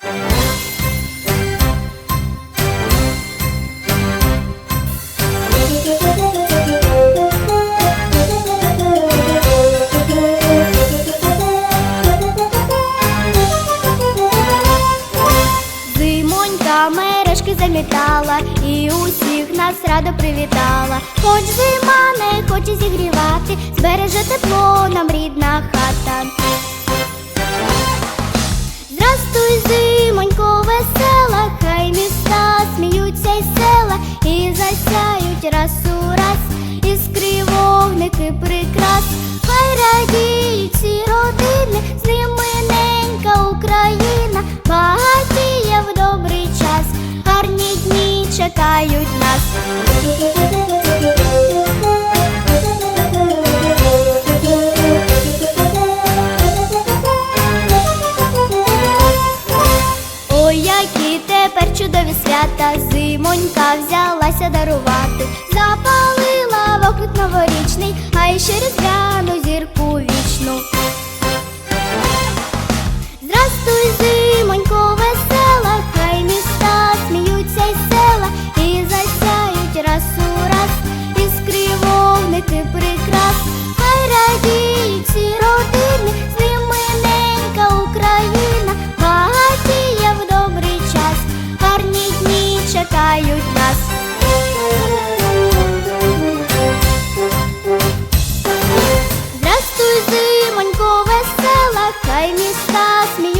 Зимонька мережки замітала і усіх нас радо привітала. Хоч зима не хоче зігрівати, збереже тепло нам рідна хата. Вогники прикрас, хай радіють родини, з ними ненька Україна, багатіє в добрий час, гарні дні чекають нас. Ой, які тепер чудові свята, зимонька взялася дарувати, хай міста сміють.